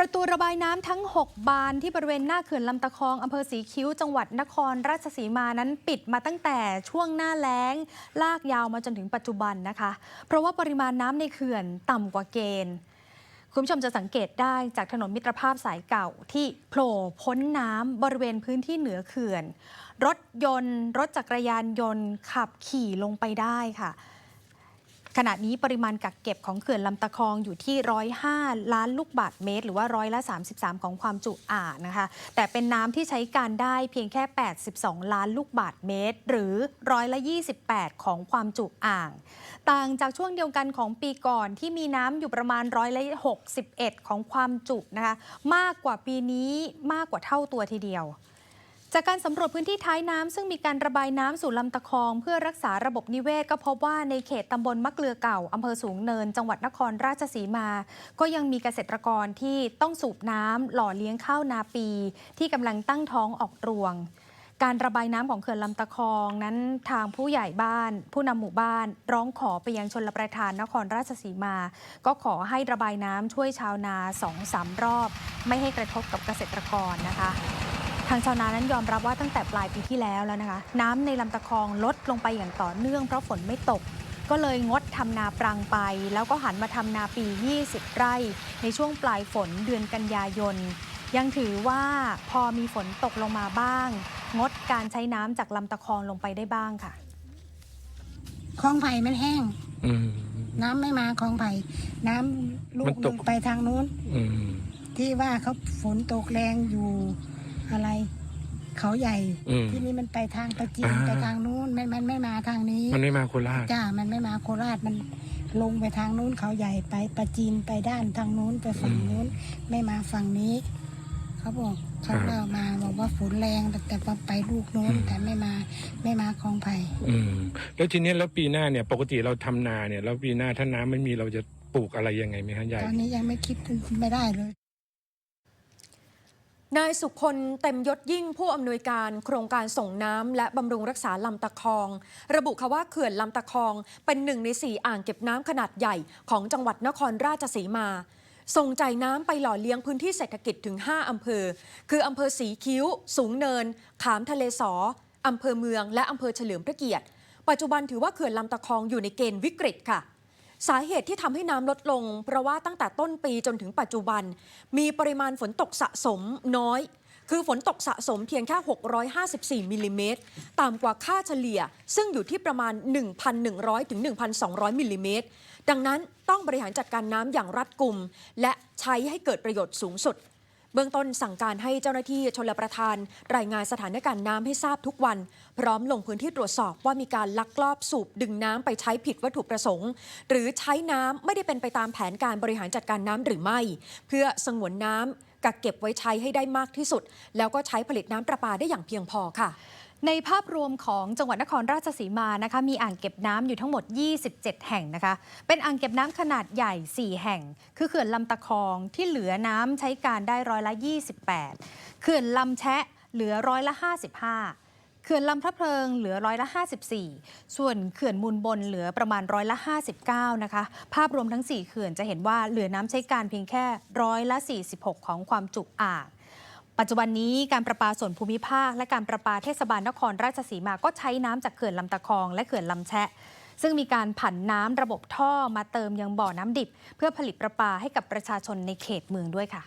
ประตูระบายน้ำทั้ง 6 บานที่บริเวณหน้าเขื่อนลำตะคองอำเภอสีคิ้ว จังหวัดนครราชสีมานั้นปิดมาตั้งแต่ช่วงหน้าแล้ง ลากยาวมาจนถึงปัจจุบันนะคะ เพราะว่าปริมาณน้ำในเขื่อนต่ำกว่าเกณฑ์ คุณผู้ชมจะสังเกตได้จากถนนมิตรภาพสายเก่าที่โผล่พ้นน้ำบริเวณพื้นที่เหนือเขื่อน รถยนต์ รถจักรยานยนต์ขับขี่ลงไปได้ค่ะ ขณะนี้ปริมาณกักเก็บของเขื่อนลำตะคองอยู่ที่ 105 ล้านลูกบาศก์เมตร หรือว่าร้อยละ 33 ของความจุอ่างนะคะ แต่เป็นน้ำที่ใช้การได้เพียงแค่ 82 ล้านลูกบาศก์เมตร หรือร้อยละ 28 ของความจุอ่าง ต่างจากช่วงเดียวกันของปีก่อนที่มีน้ำอยู่ประมาณร้อยละ 61 ของความจุนะคะ มากกว่าปีนี้มากกว่าเท่าตัวทีเดียว จากการสำรวจพื้นที่ท้ายน้ำซึ่งมีการระบายน้ำสู่ลำตะคอง เพื่อรักษาระบบนิเวศก็พบว่าในเขตตำบลมะเกลือเก่าอำเภอสูงเนิน จังหวัดนครราชสีมา ก็ยังมีเกษตรกรที่ต้องสูบน้ำหล่อเลี้ยงข้าวนาปี ที่กำลังตั้งท้องออกรวง การระบายน้ำของเขื่อนลำตะคองนั้นทางผู้ใหญ่บ้าน ผู้นำหมู่บ้าน ร้องขอไปยังชนรประทานนครราชสีมา ก็ขอให้ระบายน้ำช่วยชาวนาสองสามรอบ ไม่ให้กระทบกับเกษตรกรนะคะ ทางชาวนานั้นยอมรับว่าตั้งแต่ปลายปีที่แล้วแล้วนะคะ น้ำในลำตะคองลดลงไปอย่างต่อเนื่องเพราะฝนไม่ตก ก็เลยงดทำนาปรังไป แล้วก็หันมาทำนาปี 20 ไร่ ในช่วงปลายฝนเดือนกันยายน ยังถือว่าพอมีฝนตกลงมาบ้าง งดการใช้น้ำจากลำตะคองลงไปได้บ้างค่ะคลองไผ่มันแห้งอืมน้ำไม่มาคลองไผ่น้ำลูมักนหตนึ่กงไปทางนู้นอืมที่ว่าเขาฝนตกแรงอยู่ อะไร เขาใหญ่อืม ที่นี่มันไปทางประจีนอ่า ไปทางนู้นมันมันไม่มาทางนี้มันไม่มาโคราชจ้ามันไม่มาโคราชมันลงไปทางนู้นเขาใหญ่ไปประจีนไปด้านทางนู้นไปฝั่งนู้น ไม่มาฝั่งนี้ เขาบอกเขาครับเล่ามาบอกว่าฝนแรงแต่แต่ว่าไปลูกนู้นอืมแต่ไม่มาไม่มาคลองไผ่ อืมแล้วทีนี้แล้วปีหน้าเนี่ย ปกติเราทำนาเนี่ย แล้วปีหน้าถ้าน้ำไม่มีเราจะปลูกอะไรยังไงไหมฮะยาย ตอนนี้ยังไม่คิดไม่ได้เลย นายสุคนเต็มยศยิ่งผู้อำนวยการโครงการส่งน้ำและบำรุงรักษาลำตะคอง ระบุค่ะว่าเขื่อนลำตะคอง เป็นหนึ่งในสี่อ่างเก็บน้ำขนาดใหญ่ของจังหวัดนครราชสีมา ส่งจ่ายน้ำไปหล่อเลี้ยงพื้นที่เศรษฐกิจถึง 5 อำเภอ คืออำเภอสีคิ้ว สูงเนิน ขามทะเลสออำเภอเมือง และอำเภอเฉลิมพระเกียรติ ปัจจุบันถือว่าเขื่อนลำตะคองอยู่ในเกณฑ์วิกฤตค่ะ สาเหตุที่ทำให้น้ำลดลง เพราะว่าตั้งแต่ต้นปีจนถึงปัจจุบัน มีปริมาณฝนตกสะสมน้อย คือฝนตกสะสมเพียงแค่ 654 มิลลิเมตรต่ำกว่าค่าเฉลี่ย ซึ่งอยู่ที่ประมาณ 1,100 ถึง 1,200 มิลลิเมตรดังนั้นต้องบริหารจัดการน้ำอย่างรัดกุม และใช้ให้เกิดประโยชน์สูงสุด เบื้องต้นสั่งการให้เจ้าหน้าที่ชลประทาน รายงานสถานการณ์น้ำให้ทราบทุกวัน พร้อมลงพื้นที่ตรวจสอบว่ามีการลักลอบสูบดึงน้ำไปใช้ผิดวัตถุประสงค์ หรือใช้น้ำไม่ได้เป็นไปตามแผนการบริหารจัดการน้ำหรือไม่ เพื่อสงวนน้ำกักเก็บไว้ใช้ให้ได้มากที่สุด แล้วก็ใช้ผลิตน้ำประปาได้อย่างเพียงพอค่ะ ในภาพรวมของจังหวัดนครราชสีมานะคะมีอ่างเก็บน้ำอยู่ทั้งหมด 27 แห่งนะคะ เป็นอ่างเก็บน้ำขนาดใหญ่ 4 แห่ง คือเขื่อนลำตะคองที่เหลือน้ำใช้การได้ร้อยละ 28 เขื่อนลำแชะเหลือร้อยละ 55 เขื่อนลำพระเพลิงเหลือร้อยละ 54 ส่วนเขื่อนมูลบนเหลือประมาณร้อยละ 59 นะคะ ภาพรวมทั้ง 4 เขื่อนจะเห็นว่าเหลือน้ำใช้การเพียงแค่ร้อยละ 46 ของความจุอ่าง ปัจจุบันนี้การประปาส่วนภูมิภาค และการประปาเทศบาลนครราชสีมาก็ใช้น้ำจากเขื่อนลำตะคอง และเขื่อนลำแชะ ซึ่งมีการผันน้ำระบบท่อมาเติมยังบ่อน้ำดิบ เพื่อผลิตประปาให้กับประชาชนในเขตเมืองด้วยค่ะ